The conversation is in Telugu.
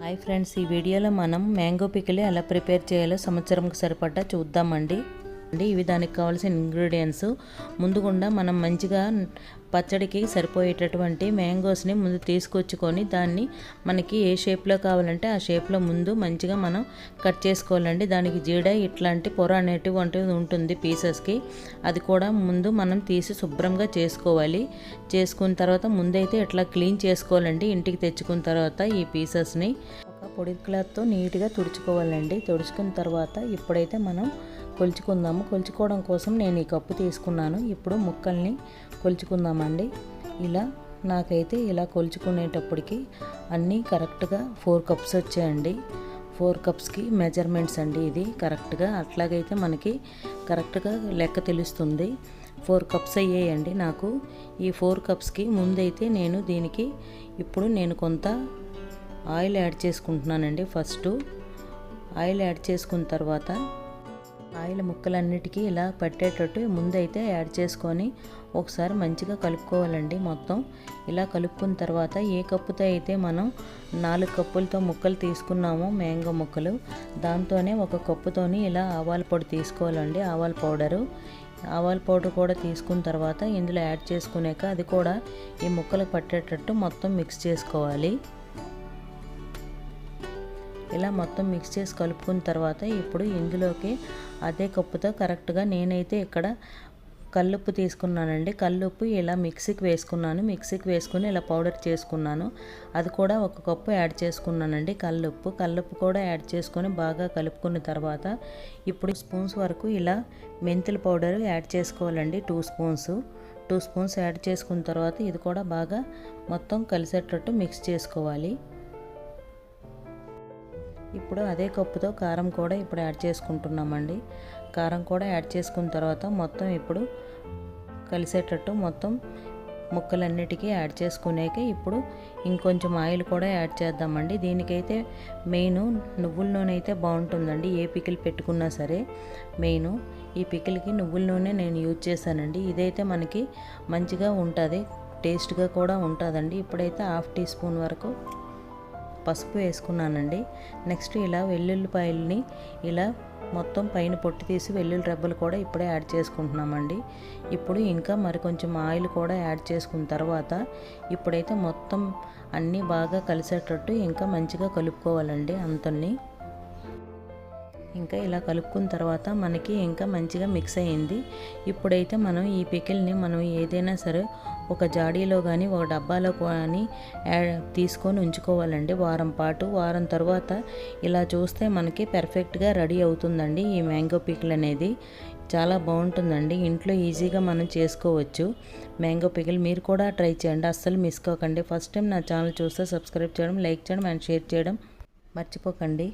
హాయ్ ఫ్రెండ్స్ ఈ వీడియోలో మనం మ్యాంగో పికిల్ ఎలా ప్రిపేర్ చేయాలో సంవత్సరంకి సరిపడ్డా చూద్దామండి. అండి. ఇవి దానికి కావాల్సిన ఇంగ్రీడియంట్స్ ముందుగుండా మనం మంచిగా పచ్చడికి సరిపోయేటటువంటి మ్యాంగోస్ని ముందు తీసుకొచ్చుకొని దాన్ని మనకి ఏ షేప్లో కావాలంటే ఆ షేప్లో ముందు మంచిగా మనం కట్ చేసుకోవాలండి. దానికి జీడ ఇట్లాంటి పొర అనేటువంటి ఉంటుంది పీసెస్కి. అది కూడా ముందు మనం తీసి శుభ్రంగా చేసుకోవాలి. చేసుకున్న తర్వాత ముందైతే ఇట్లా క్లీన్ చేసుకోవాలండి. ఇంటికి తెచ్చుకున్న తర్వాత ఈ పీసెస్ని. ఒక పొడి క్లాత్తో నీట్గా తుడుచుకోవాలండి. తుడుచుకున్న తర్వాత ఇప్పుడైతే మనం కొలుచుకుందాము. కొలుచుకోవడం కోసం నేను ఈ కప్పు తీసుకున్నాను. ఇప్పుడు ముక్కల్ని కొలుచుకుందామండి. ఇలా నాకైతే ఇలా కొలుచుకునేటప్పటికి అన్నీ కరెక్ట్గా ఫోర్ కప్స్ వచ్చాయండి. ఫోర్ కప్స్కి మెజర్మెంట్స్ అండి ఇది కరెక్ట్గా. అట్లాగైతే మనకి కరెక్ట్గా లెక్క తెలుస్తుంది. ఫోర్ కప్స్ అయ్యాయండి నాకు. ఈ ఫోర్ కప్స్కి ముందైతే నేను దీనికి ఇప్పుడు నేను కొంత ఆయిల్ యాడ్ చేసుకుంటున్నానండి ఫస్ట్. ఆయిల్ యాడ్ చేసుకున్న తర్వాత ఆయిల్ ముక్కలన్నిటికీ ఇలా పట్టేటట్టు ముందైతే యాడ్ చేసుకొని ఒకసారి మంచిగా కలుపుకోవాలండి మొత్తం. ఇలా కలుపుకున్న తర్వాత ఏ కప్పుతో అయితే మనం నాలుగు కప్పులతో ముక్కలు తీసుకున్నామో మ్యాంగో ముక్కలు దాంతోనే ఒక కప్పుతోని ఇలా ఆవాల పొడి తీసుకోవాలండి ఆవాల పౌడరు. ఆవాల పౌడర్ కూడా తీసుకున్న తర్వాత ఇందులో యాడ్ చేసుకునేక అది కూడా ఈ ముక్కలకు పట్టేటట్టు మొత్తం మిక్స్ చేసుకోవాలి. ఇలా మొత్తం మిక్స్ చేసి కలుపుకున్న తర్వాత ఇప్పుడు ఇందులోకి అదే కప్పుతో కరెక్ట్గా నేనైతే ఇక్కడ కల్లుప్పు తీసుకున్నానండి. కల్లుప్పు ఇలా మిక్సీకి వేసుకున్నాను. మిక్సీకి వేసుకుని ఇలా పౌడర్ చేసుకున్నాను. అది కూడా ఒక కప్పు యాడ్ చేసుకున్నానండి కల్లుప్పు. కల్లుప్పు కూడా యాడ్ చేసుకొని బాగా కలుపుకున్న తర్వాత ఇప్పుడు స్పూన్స్ వరకు ఇలా మెంతుల పౌడర్ యాడ్ చేసుకోవాలండి. Two spoons. Two spoons add చేసుకున్న తర్వాత ఇది కూడా బాగా మొత్తం కలిసేటట్టు మిక్స్ చేసుకోవాలి. ఇప్పుడు అదే కప్పుతో కారం కూడా ఇప్పుడు యాడ్ చేసుకుంటున్నామండి. కారం కూడా యాడ్ చేసుకున్న తర్వాత మొత్తం ఇప్పుడు కలిసేటట్టు మొత్తం ముక్కలన్నిటికీ యాడ్ చేసుకునేక ఇప్పుడు ఇంకొంచెం ఆయిల్ కూడా యాడ్ చేద్దామండి. దీనికైతే మెయిన్ నువ్వుల నూనె అయితే బాగుంటుందండి. ఏ పికిల్ పెట్టుకున్నా సరే మెయిన్ ఈ పికిల్కి నువ్వుల నూనె నేను యూజ్ చేశానండి. ఇదైతే మనకి మంచిగా ఉంటుంది టేస్ట్గా కూడా ఉంటుందండి. ఇప్పుడైతే హాఫ్ టీ స్పూన్ వరకు పసుపు వేసుకున్నానండి. నెక్స్ట్ ఇలా వెల్లుల్లిపాయల్ని ఇలా మొత్తం పైన పొట్టి తీసి వెల్లుల్లి రెబ్బలు కూడా ఇప్పుడే యాడ్ చేసుకుంటున్నామండి. ఇప్పుడు ఇంకా మరి కొంచెం ఆయిల్ కూడా యాడ్ చేసుకున్న తర్వాత ఇప్పుడైతే మొత్తం అన్నీ బాగా కలిసేటట్టు ఇంకా మంచిగా కలుపుకోవాలండి అంతని ఇంకా ఇలా కలుపుకున్న తర్వాత మనకి ఇంకా మంచిగా మిక్స్ అయ్యింది. ఇప్పుడైతే మనం ఈ పికిల్ని మనం ఏదైనా సరే ఒక జాడీలో కానీ ఒక డబ్బాలో కానీ తీసుకొని ఉంచుకోవాలండి వారం పాటు. వారం తర్వాత ఇలా చూస్తే మనకి పెర్ఫెక్ట్గా రెడీ అవుతుందండి ఈ మ్యాంగో పికిల్ అనేది. చాలా బాగుంటుందండి. ఇంట్లో ఈజీగా మనం చేసుకోవచ్చు. మ్యాంగో పికిల్ మీరు కూడా ట్రై చేయండి. అస్సలు మిస్ కాకండి. ఫస్ట్ టైం నా ఛానల్ చూస్తే సబ్స్క్రైబ్ చేయడం లైక్ చేయడం అండ్ షేర్ చేయడం మర్చిపోకండి.